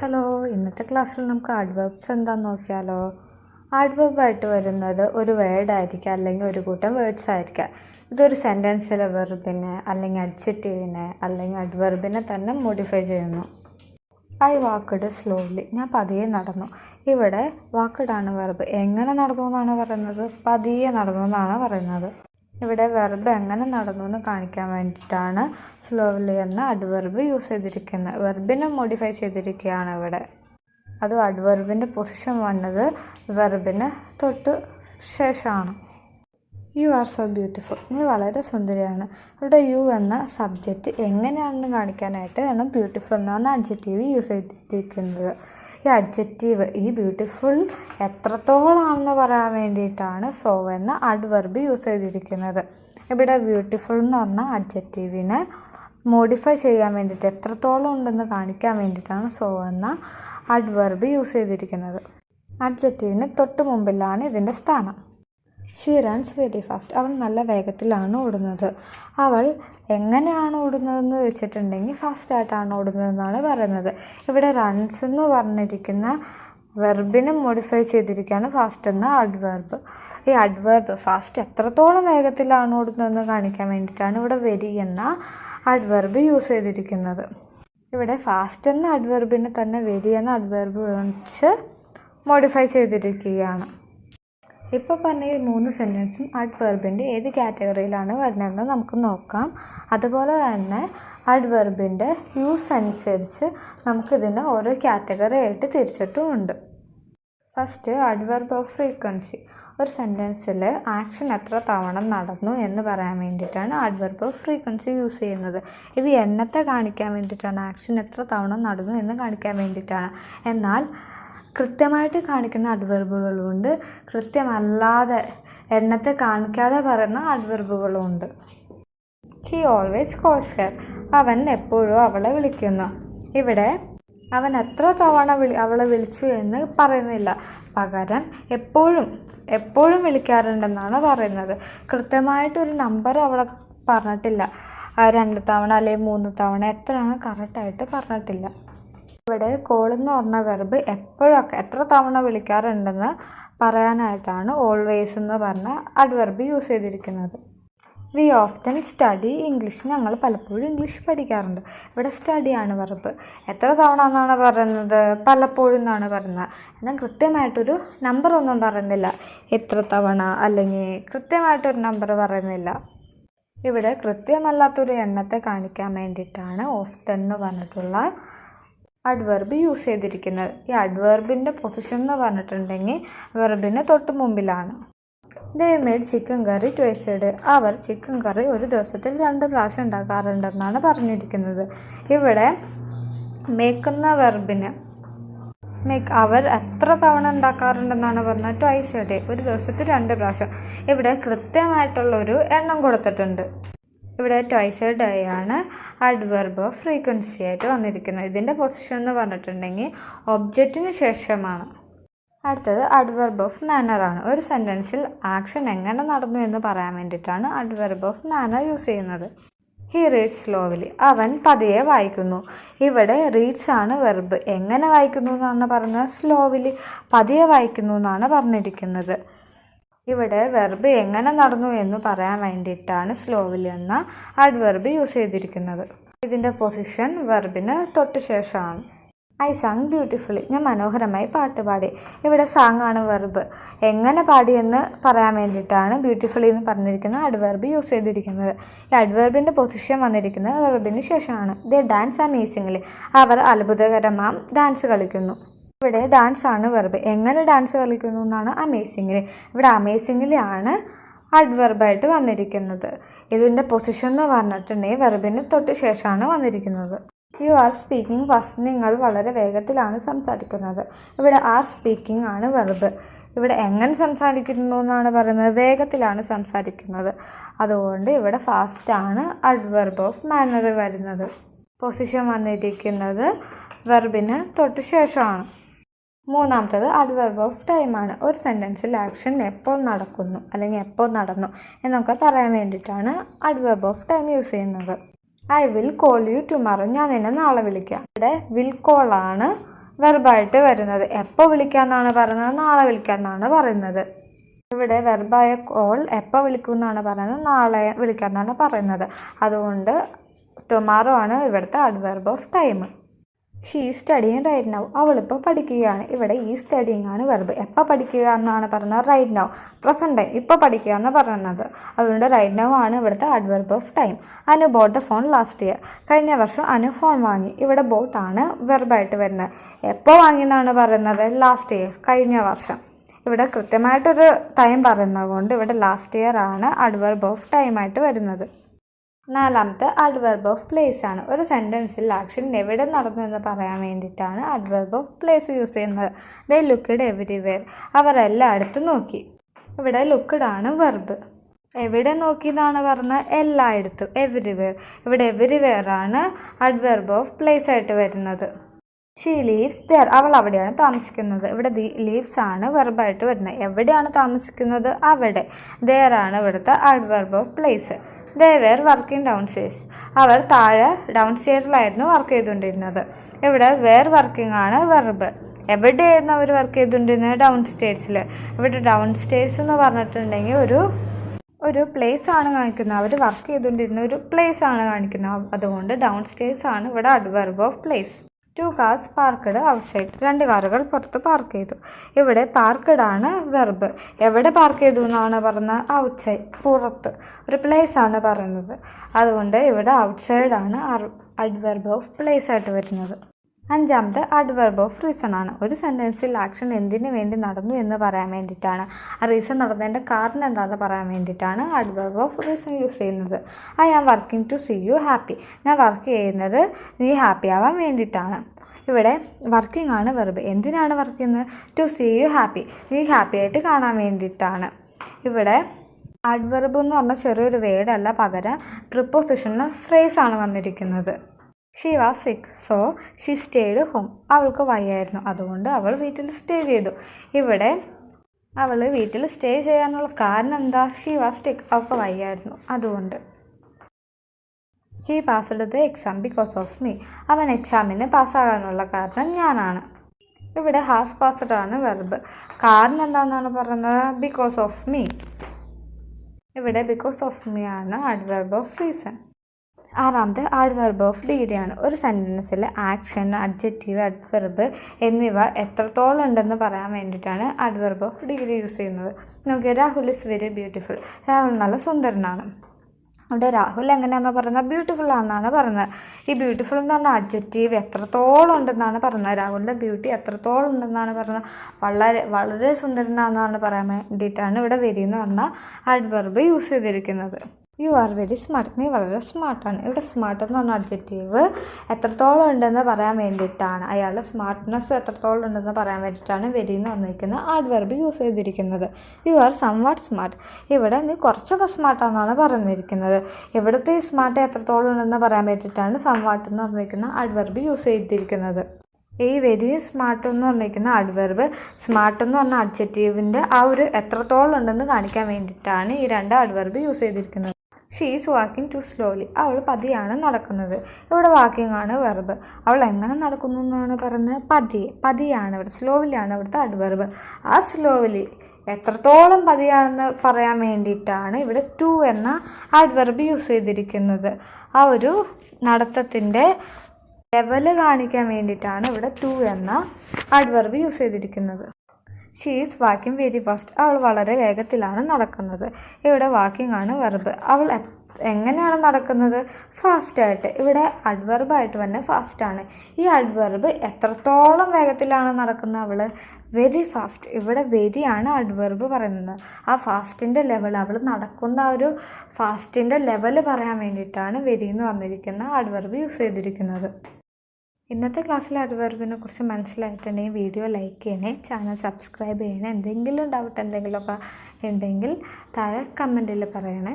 Hello ഇന്നത്തെ ക്ലാസ്സിൽ നമുക്ക് ആഡ്വേർബ്സ് എന്താണെന്ന് നോക്കിയാലോ? ആഡ്വേർബായിട്ട് വരുന്നത് ഒരു വേർഡ് ആയിരിക്കുക അല്ലെങ്കിൽ ഒരു കൂട്ടം വേർഡ്സ് ആയിരിക്കുക ഇതൊരു സെന്റൻസിലെ വെർബിനെ അല്ലെങ്കിൽ അഡ്ജക്റ്റീവിനെ അല്ലെങ്കിൽ അഡ്വെർബിനെ തന്നെ മോഡിഫൈ ചെയ്യുന്നു. ഐ വാക്കഡ് സ്ലോലി ഞാൻ പതിയെ നടന്നു. ഇവിടെ വാക്കഡാണ് വെർബ് എങ്ങനെ നടന്നു എന്നാണ് പറയുന്നത്? പതിയെ നടന്നു എന്നാണ് പറയുന്നത്. ഇവിടെ വെർബ് എങ്ങനെ നടന്നു എന്ന് കാണിക്കാൻ വേണ്ടിയിട്ടാണ് സ്ലോലി എന്ന അഡ്വർബ് യൂസ് ചെയ്തിരിക്കുന്നത് വെർബിനെ മോഡിഫൈ ചെയ്തിരിക്കുകയാണ് ഇവിടെ. അതും അഡ്വർബിന്റെ പൊസിഷൻ വന്നത് വെർബിന് തൊട്ട് ശേഷമാണ്. യു ആർ സോ ബ്യൂട്ടിഫുൾ നീ വളരെ സുന്ദരിയാണ്. ഇവിടെ യു എന്ന സബ്ജക്റ്റ് എങ്ങനെയാണെന്ന് കാണിക്കാനായിട്ട് ആണ് ബ്യൂട്ടിഫുൾ എന്ന് പറഞ്ഞ അഡ്ജക്റ്റീവ് യൂസ് ചെയ്തിരിക്കുന്നത്. ഈ അഡ്ജക്റ്റീവ് ഈ ബ്യൂട്ടിഫുൾ എത്രത്തോളാണെന്ന് പറയാൻ വേണ്ടിയിട്ടാണ് സോ എന്ന അഡ്വർബ് യൂസ് ചെയ്തിരിക്കുന്നത്. ഇവിടെ ബ്യൂട്ടിഫുൾ എന്ന് പറഞ്ഞ അഡ്ജക്റ്റീവിനെ മോഡിഫൈ ചെയ്യാൻ വേണ്ടിയിട്ട് എത്രത്തോളം ഉണ്ടെന്ന് കാണിക്കാൻ വേണ്ടിയിട്ടാണ് സോ എന്ന അഡ്വർബ് യൂസ് ചെയ്തിരിക്കുന്നത്. അഡ്ജക്റ്റീവിന് തൊട്ട് മുമ്പിലാണ് ഇതിന്റെ സ്ഥാനം. ഷീ റൺസ് വെരി ഫാസ്റ്റ് അവൾ നല്ല വേഗത്തിലാണ് ഓടുന്നത്. അവൾ എങ്ങനെയാണ് ഓടുന്നതെന്ന് വെച്ചിട്ടുണ്ടെങ്കിൽ ഫാസ്റ്റായിട്ടാണ് ഓടുന്നതെന്നാണ് പറയുന്നത്. ഇവിടെ റൺസ് എന്ന് പറഞ്ഞിരിക്കുന്ന വെർബിനെ മോഡിഫൈ ചെയ്തിരിക്കുകയാണ് ഫാസ്റ്റ് എന്ന അഡ്വേർബ് ഈ അഡ്വേർബ് ഫാസ്റ്റ് എത്രത്തോളം വേഗത്തിലാണ് ഓടുന്നതെന്ന് കാണിക്കാൻ വേണ്ടിയിട്ടാണ് ഇവിടെ വെരി എന്ന അഡ്വേർബ് യൂസ് ചെയ്തിരിക്കുന്നത്. ഇവിടെ ഫാസ്റ്റ് എന്ന അഡ്വേർബിനെ തന്നെ വെരി എന്ന അഡ്വേർബ് വെച്ച് മോഡിഫൈ ചെയ്തിരിക്കുകയാണ്. ഇപ്പോൾ പറഞ്ഞ ഈ മൂന്ന് സെന്റൻസും അഡ്വർബിന്റെ ഏത് കാറ്റഗറിയിലാണ് വരുന്നതെന്ന് നമുക്ക് നോക്കാം. അതുപോലെ തന്നെ അഡ്വർബിന്റെ യൂസ് അനുസരിച്ച് നമുക്കിതിനെ ഓരോ കാറ്റഗറി ആയിട്ട് തിരിച്ചിട്ടുമുണ്ട് ഫസ്റ്റ് അഡ്വർബ് ഓഫ് ഫ്രീക്വൻസി ഒരു സെന്റൻസിൽ ആക്ഷൻ എത്ര തവണ നടന്നു എന്ന് പറയാൻ വേണ്ടിയിട്ടാണ് അഡ്വർബ് ഓഫ് ഫ്രീക്വൻസി യൂസ് ചെയ്യുന്നത്. ഇത് എണ്ണത്തെ കാണിക്കാൻ വേണ്ടിയിട്ടാണ് ആക്ഷൻ എത്ര തവണ നടന്നു എന്ന് കാണിക്കാൻ വേണ്ടിയിട്ടാണ്. എന്നാൽ കൃത്യമായിട്ട് കാണിക്കുന്ന അഡ്വർബുകളുണ്ട് കൃത്യമല്ലാതെ എണ്ണത്തെ കാണിക്കാതെ പറയുന്ന അഡ്വർബുകളുണ്ട് ഹി ഓൾവേസ് കോൾസ് ഹെർ അവൻ എപ്പോഴും അവളെ വിളിക്കുന്നു. ഇവിടെ അവൻ എത്ര തവണ വിളി അവളെ വിളിച്ചു എന്ന് പറയുന്നില്ല. പകരം എപ്പോഴും എപ്പോഴും വിളിക്കാറുണ്ടെന്നാണ് പറയുന്നത്. കൃത്യമായിട്ടൊരു നമ്പർ അവളെ പറഞ്ഞിട്ടില്ല. രണ്ട് തവണ അല്ലെങ്കിൽ മൂന്ന് തവണ എത്രയാണ് കറക്റ്റായിട്ട് പറഞ്ഞിട്ടില്ല. ഇവിടെ കോൾ എന്ന് പറഞ്ഞ വെർബ് എപ്പോഴൊക്കെ എത്ര തവണ വിളിക്കാറുണ്ടെന്ന് പറയാനായിട്ടാണ് ഓൾവേസ് എന്ന് പറഞ്ഞ അഡ്വർബ് യൂസ് ചെയ്തിരിക്കുന്നത്. വി ഓഫ്റ്റൻ സ്റ്റഡി ഇംഗ്ലീഷ് ഞങ്ങൾ പലപ്പോഴും ഇംഗ്ലീഷ് പഠിക്കാറുണ്ട്. ഇവിടെ സ്റ്റഡിയാണ് വെർബ് എത്ര തവണ എന്നാണ് പറയുന്നത്? പലപ്പോഴും എന്നാണ് പറയുന്നത്. എന്നാൽ കൃത്യമായിട്ടൊരു നമ്പർ ഒന്നും പറയുന്നില്ല. എത്ര തവണ അല്ലെങ്കിൽ കൃത്യമായിട്ടൊരു നമ്പർ പറയുന്നില്ല. ഇവിടെ കൃത്യമല്ലാത്തൊരു എണ്ണത്തെ കാണിക്കാൻ വേണ്ടിയിട്ടാണ് ഓഫ്റ്റൻ എന്ന് പറഞ്ഞിട്ടുള്ള അഡ്വർബ് യൂസ് ചെയ്തിരിക്കുന്നത്. ഈ അഡ്വർബിന്റെ പൊസിഷൻ എന്ന് പറഞ്ഞിട്ടുണ്ടെങ്കിൽ വെർബിന് തൊട്ട് മുമ്പിലാണ്. They made chicken curry twice day our chicken curry ഒരു ദിവസത്തിൽ രണ്ട് പ്രാവശ്യം ഉണ്ടാക്കാറുണ്ടെന്നാണ് പറഞ്ഞിരിക്കുന്നത്. ഇവിടെ മേക്കുന്ന വെർബിന് മേക്ക് അവർ എത്ര തവണ ഉണ്ടാക്കാറുണ്ടെന്നാണ് പറഞ്ഞത്? ട്വൈസ് എ ഡേ ഒരു ദിവസത്തിൽ രണ്ട് പ്രാവശ്യം. ഇവിടെ കൃത്യമായിട്ടുള്ളൊരു എണ്ണം കൊടുത്തിട്ടുണ്ട്. ഇവിടെ ട്വൈസ് എ ഡേ ആണ് അഡ്വർബ് ഓഫ് ഫ്രീക്വൻസി ആയിട്ട് വന്നിരിക്കുന്നത്. ഇതിന്റെ പൊസിഷൻ എന്ന് പറഞ്ഞിട്ടുണ്ടെങ്കിൽ ഒബ്ജക്റ്റിന് ശേഷമാണ്. അടുത്തത് അഡ്വർബ് ഓഫ് മാനർ ആണ്. ഒരു സെന്റൻസിൽ ആക്ഷൻ എങ്ങനെ നടന്നു എന്ന് പറയാൻ വേണ്ടിയിട്ടാണ് അഡ്വർബ് ഓഫ് മാനർ യൂസ് ചെയ്യുന്നത്. ഹി റീഡ്സ് സ്ലോവിലി അവൻ പതിയെ വായിക്കുന്നു. ഇവിടെ റീഡ്സ് ആണ് വെർബ് എങ്ങനെ വായിക്കുന്നു എന്നാണ് പറഞ്ഞത്? സ്ലോവിലി പതിയെ വായിക്കുന്നു എന്നാണ് പറഞ്ഞിരിക്കുന്നത്. ഇവിടെ വെർബ് എങ്ങനെ നടന്നു എന്ന് പറയാൻ വേണ്ടിയിട്ടാണ് സ്ലോവിൽ എന്ന അഡ്വെർബ് യൂസ് ചെയ്തിരിക്കുന്നത്. ഇതിന്റെ പൊസിഷൻ വെർബിന് തൊട്ട് ശേഷമാണ്. ഐ സാങ് ബ്യൂട്ടിഫുള്ളി ഞാൻ മനോഹരമായി പാട്ട് പാടി. ഇവിടെ സാങ് ആണ് വെർബ് എങ്ങനെ പാടിയെന്ന് പറയാൻ വേണ്ടിയിട്ടാണ് ബ്യൂട്ടിഫുള്ളി എന്ന് പറഞ്ഞിരിക്കുന്ന അഡ്വെർബ് യൂസ് ചെയ്തിരിക്കുന്നത്. ഈ അഡ്വെർബിന്റെ പൊസിഷൻ വന്നിരിക്കുന്നത് വെർബിന് ശേഷമാണ്. ദേ ഡാൻസ് അമേസിംഗ്ലി അവർ അത്ഭുതകരമാം ഡാൻസ് കളിക്കുന്നു. ഇവിടെ ഡാൻസ് ആണ് വെർബ് എങ്ങനെ ഡാൻസ് കളിക്കുന്നു എന്നാണ് അമേസിങ്ങിൽ ഇവിടെ അമേസിങ്ങിലാണ് അഡ്വർബായിട്ട് വന്നിരിക്കുന്നത്. ഇതിന്റെ പൊസിഷൻ എന്ന് പറഞ്ഞിട്ടുണ്ടെങ്കിൽ വെർബിന് തൊട്ട് ശേഷമാണ് വന്നിരിക്കുന്നത്. യു ആർ സ്പീക്കിംഗ് ഫസ്റ്റ് നിങ്ങൾ വളരെ വേഗത്തിലാണ് സംസാരിക്കുന്നത്. ഇവിടെ ആർ സ്പീക്കിംഗ് ആണ് വെർബ് ഇവിടെ എങ്ങനെ സംസാരിക്കുന്നു എന്നാണ് പറയുന്നത്. വേഗത്തിലാണ് സംസാരിക്കുന്നത്. അതുകൊണ്ട് ഇവിടെ ഫാസ്റ്റാണ് അഡ്വർബ് ഓഫ് മാനർ വരുന്നത്. പൊസിഷൻ വന്നിരിക്കുന്നത് വെർബിന് തൊട്ട് ശേഷമാണ്. മൂന്നാമത്തത് അഡ്വർബ് ഓഫ് ടൈമാണ് ഒരു സെന്റൻസിൽ ആക്ഷൻ എപ്പോൾ നടക്കുന്നു അല്ലെങ്കിൽ എപ്പോൾ നടന്നു എന്നൊക്കെ പറയാൻ വേണ്ടിയിട്ടാണ് അഡ്വർബ് ഓഫ് ടൈം യൂസ് ചെയ്യുന്നത്. I will call you tomorrow ഞാൻ നിന്നെ നാളെ വിളിക്കാം. ഇവിടെ വിൽ കോൾ ആണ് വെർബായിട്ട് വരുന്നത്. എപ്പോൾ വിളിക്കാമെന്നാണ് പറയുന്നത് നാളെ വിളിക്കാമെന്നാണ് പറയുന്നത്. ഇവിടെ വെർബായ കോൾ എപ്പോൾ വിളിക്കുമെന്നാണ് പറയുന്നത് നാളെ വിളിക്കാമെന്നാണ് പറയുന്നത്. അതുകൊണ്ട് ടുമാറോ ആണ് ഇവിടുത്തെ adverb of time she studying right now അവളിപ്പോൾ പഠിക്കുകയാണ്. ഇവിടെ ഈ സ്റ്റഡിങ് ആണ് വെർബ് എപ്പോൾ പഠിക്കുക എന്നാണ് പറഞ്ഞത്? റൈറ്റ് നൗ പ്രസന്റ് ടൈം ഇപ്പോൾ പഠിക്കുക എന്ന് പറയുന്നത് അതുകൊണ്ട് റൈറ്റ് നൗ ആണ് ഇവിടുത്തെ adverb of time Anu bought the phone last year കഴിഞ്ഞ വർഷം അനു ഫോൺ വാങ്ങി. ഇവിടെ ബോട്ടാണ് വെർബായിട്ട് വരുന്നത്. എപ്പോൾ വാങ്ങിയെന്നാണ് പറയുന്നത്? ലാസ്റ്റ് ഇയർ കഴിഞ്ഞ വർഷം. ഇവിടെ കൃത്യമായിട്ടൊരു ടൈം പറയുന്നത് കൊണ്ട് ഇവിടെ ലാസ്റ്റ് ഇയർ ആണ് അഡ്വർബ് ഓഫ് ടൈം ആയിട്ട് വരുന്നത്. നാലാമത്തെ അഡ്വർബ് ഓഫ് പ്ലേസ് ആണ്. ഒരു സെന്റൻസിൽ ആക്ഷൻ എവിടെ നടന്നു എന്ന് പറയാൻ വേണ്ടിയിട്ടാണ് അഡ്വർബ് ഓഫ് പ്ലേസ് യൂസ് ചെയ്യുന്നത്. ദ ലുക്കിഡ് എവരിവെയർ അവർ എല്ലായിടത്തും നോക്കി. ഇവിടെ ലുക്കിഡ് ആണ് വെർബ് എവിടെ നോക്കി എന്നാണ് പറഞ്ഞത്? എല്ലായിടത്തും. എവരിവെയർ ഇവിടെ എവരിവെയർ ആണ് അഡ്വർബ് ഓഫ് പ്ലേസ് ആയിട്ട് വരുന്നത്. ഷീ ലീവ്സ് ദർ അവൾ അവിടെയാണ് താമസിക്കുന്നത്. ഇവിടെ ദി ലീവ്സ് ആണ് വെർബായിട്ട് വരുന്നത്. എവിടെയാണ് താമസിക്കുന്നത്? അവിടെ. ദർ ആണ് ഇവിടുത്തെ adverb of place they were working downstairs അവർ താഴെ ഡൗൺ സ്റ്റേഴ്സിലായിരുന്നു വർക്ക് ചെയ്തുകൊണ്ടിരുന്നത്. ഇവിടെ വേർ വർക്കിംഗ് ആണ് വെർബ് എവിടെയായിരുന്നു അവർ വർക്ക് ചെയ്തുകൊണ്ടിരുന്നത്? ഡൗൺ സ്റ്റേഴ്സിൽ ഇവിടെ ഡൗൺ സ്റ്റേഴ്സ് എന്ന് പറഞ്ഞിട്ടുണ്ടെങ്കിൽ ഒരു ഒരു പ്ലേസ് ആണ് കാണിക്കുന്നത്. അവർ വർക്ക് ചെയ്തുകൊണ്ടിരുന്ന ഒരു പ്ലേസ് ആണ് കാണിക്കുന്നത്. അതുകൊണ്ട് ഡൗൺ സ്റ്റേഴ്സ് ആണ് ഇവിടെ adverb of place two cars parked outside രണ്ട് കാറുകൾ പുറത്ത് പാർക്ക് ചെയ്തു. ഇവിടെ പാർക്കഡാണ് വെർബ് എവിടെ പാർക്ക് ചെയ്തു എന്നാണ് പറഞ്ഞത് ഔട്ട്സൈഡ് പുറത്ത്. ഒരു പ്ലേസ് ആണ് പറയുന്നത്. അതുകൊണ്ട് ഇവിടെ ഔട്ട്സൈഡ് ആണ് അഡ്വർബ് ഓഫ് പ്ലേസ് ആയിട്ട് വരുന്നത്. അഞ്ചാമത്തെ അഡ്വർബ് ഓഫ് റീസൺ ആണ്. ഒരു സെന്റൻസിൽ ആക്ഷൻ എന്തിനു വേണ്ടി നടന്നു എന്ന് പറയാൻ വേണ്ടിയിട്ടാണ്. ആ റീസൺ നടന്നതിന്റെ കാരണം എന്താണെന്ന് പറയാൻ വേണ്ടിയിട്ടാണ് അഡ്വർബ് ഓഫ് റീസൺ യൂസ് ചെയ്യുന്നത്. I am working to see you happy ഞാൻ വർക്ക് ചെയ്യുന്നത് നീ ഹാപ്പി ആവാൻ വേണ്ടിയിട്ടാണ്. ഇവിടെ വർക്കിംഗ് ആണ് വെർബ് എന്തിനാണ് വർക്ക് ചെയ്യുന്നത്? ടു സീ യു ഹാപ്പി നീ ഹാപ്പി ആയിട്ട് കാണാൻ വേണ്ടിയിട്ടാണ്. ഇവിടെ അഡ്വർബ് എന്ന് പറഞ്ഞ ചെറിയൊരു വേർഡല്ല പകരം പ്രിപ്പോസിഷണൽ ഫ്രേസ് ആണ് വന്നിരിക്കുന്നത്. She was sick so she stayed home അവൾക്ക് വയ്യായിരുന്നു. അതുകൊണ്ട് അവൾ വീട്ടിൽ സ്റ്റേ ചെയ്തു. ഇവിടെ അവൾ വീട്ടിൽ സ്റ്റേ ചെയ്യാനുള്ള കാരണം എന്താ? ഷീ വാസ് സിക്ക് അവൾക്ക് വയ്യായിരുന്നു. അതുകൊണ്ട് he passed the exam because of me അവൻ എക്സാമിന് പാസ്സാകാനുള്ള കാരണം ഞാനാണ്. ഇവിടെ ഹാസ് പാസ്ഡ് ആണ് വെർബ് കാരണം എന്താണെന്നാണ് പറയുന്നത് ബിക്കോസ് ഓഫ് മീ ഇവിടെ ബിക്കോസ് ഓഫ് മീ ആണ് അഡ്വർബ് ഓഫ് റീസൺ ആറാമത്തെ അഡ്വർബ് ഓഫ് ഡിഗ്രി ആണ്. ഒരു സെന്റൻസിൽ ആക്ഷൻ അഡ്ജക്റ്റീവ് അഡ്വെർബ് എന്നിവ എത്രത്തോളം ഉണ്ടെന്ന് പറയാൻ വേണ്ടിയിട്ടാണ് അഡ്വെർബ് ഓഫ് ഡിഗ്രി യൂസ് ചെയ്യുന്നത്. നോക്കിയ Rahul is very beautiful Rahul നല്ല സുന്ദരനാണ്. അവിടെ രാഹുൽ എങ്ങനെയാണെന്ന് പറയുന്നത്? ബ്യൂട്ടിഫുൾ ആണെന്നാണ് പറയുന്നത്. ഈ ബ്യൂട്ടിഫുൾ എന്ന് പറഞ്ഞാൽ അഡ്ജക്റ്റീവ് എത്രത്തോളം ഉണ്ടെന്നാണ് പറയുന്നത്. രാഹുലിന്റെ ബ്യൂട്ടി എത്രത്തോളം ഉണ്ടെന്നാണ് പറയുന്നത്. വളരെ വളരെ സുന്ദരനാണെന്നാണ് പറയാൻ വേണ്ടിയിട്ടാണ് ഇവിടെ വരിയെന്ന് പറഞ്ഞാൽ അഡ്വർബ് യൂസ് ചെയ്തിരിക്കുന്നത്. യു ആർ വെരി സ്മാർട്ട് നീ വളരെ സ്മാർട്ടാണ് ഇവിടെ സ്മാർട്ട് എന്ന് പറഞ്ഞ അഡ്ജക്റ്റീവ് എത്രത്തോളം ഉണ്ടെന്ന് പറയാൻ വേണ്ടിയിട്ടാണ്. അയാളുടെ സ്മാർട്ട്നെസ് എത്രത്തോളം ഉണ്ടെന്ന് പറയാൻ വേണ്ടിയിട്ടാണ് വെരി എന്ന് പറഞ്ഞിരിക്കുന്ന ആഡ്വർബ് യൂസ് ചെയ്തിരിക്കുന്നത്. You are somewhat smart ഇവിടെ നീ കുറച്ചൊക്കെ സ്മാർട്ടാണെന്നാണ് പറഞ്ഞിരിക്കുന്നത്. ഇവിടുത്തെ ഈ സ്മാർട്ട് എത്രത്തോളം ഉണ്ടെന്ന് പറയാൻ വേണ്ടിയിട്ടാണ് സം വാട്ട് എന്ന് പറഞ്ഞിരിക്കുന്ന ആഡ് വെർബ് യൂസ് ചെയ്തിരിക്കുന്നത്. ഈ വെരി സ്മാർട്ട് എന്ന് പറഞ്ഞിരിക്കുന്ന അഡ്വർബ് സ്മാർട്ട് എന്ന് പറഞ്ഞ അഡ്ജക്റ്റീവിന്റെ ആ ഒരു എത്രത്തോളം ഉണ്ടെന്ന് കാണിക്കാൻ വേണ്ടിയിട്ടാണ് ഈ രണ്ട് അഡ്വർബ് യൂസ് ചെയ്തിരിക്കുന്നത്. She is walking too slowly അവൾ പതിയാണ് നടക്കുന്നത്. ഇവിടെ വാക്കിംഗ് ആണ് വെർബ് അവൾ എങ്ങനെ നടക്കുന്നു എന്നാണ് പറയുന്നത്? പതി പതിയാണ് ഇവിടെ. സ്ലോവിലാണ് ഇവിടുത്തെ അഡ്വെർബ് ആ സ്ലോവിലി എത്രത്തോളം പതിയാണെന്ന് പറയാൻ വേണ്ടിയിട്ടാണ് ഇവിടെ ടു എന്ന അഡ്വെർബ് യൂസ് ചെയ്തിരിക്കുന്നത്. ആ ഒരു നടത്തത്തിന്റെ ലെവൽ കാണിക്കാൻ വേണ്ടിയിട്ടാണ് ഇവിടെ ടു എന്ന അഡ്വെർബ് യൂസ് ചെയ്തിരിക്കുന്നത്. She is walking very fast. അവൾ വളരെ വേഗത്തിലാണ് നടക്കുന്നത്. ഇവിടെ വാക്കിംഗ് ആണ് വെർബ് അവൾ എങ്ങനെയാണ് നടക്കുന്നത്? ഫാസ്റ്റായിട്ട് ഇവിടെ അഡ്വർബായിട്ട് തന്നെ ഫാസ്റ്റാണ് ഈ അഡ്വർബ് എത്രത്തോളം വേഗത്തിലാണ് നടക്കുന്നത് അവൾ വെരി ഫാസ്റ്റ് ഇവിടെ വെരി ആണ് അഡ്വർബ് പറയുന്നത്. ആ ഫാസ്റ്റിന്റെ ലെവൽ അവൾ നടക്കുന്ന ആ ഒരു ഫാസ്റ്റിന്റെ ലെവൽ പറയാൻ വേണ്ടിയിട്ടാണ് വെരി എന്ന് പറഞ്ഞിരിക്കുന്ന അഡ്വർബ് യൂസ് ചെയ്തിരിക്കുന്നത്. ഇന്നത്തെ ക്ലാസ്സിലെ അഡ്വർബിനെ കുറിച്ച് മനസ്സിലായിട്ടുണ്ടെങ്കിൽ വീഡിയോ ലൈക്ക് ചെയ്യണേ ചാനൽ സബ്സ്ക്രൈബ് ചെയ്യണേ എന്തെങ്കിലും ഡൗട്ട് എന്തെങ്കിലുമൊക്കെ ഉണ്ടെങ്കിൽ താഴെ കമന്റിൽ പറയണേ.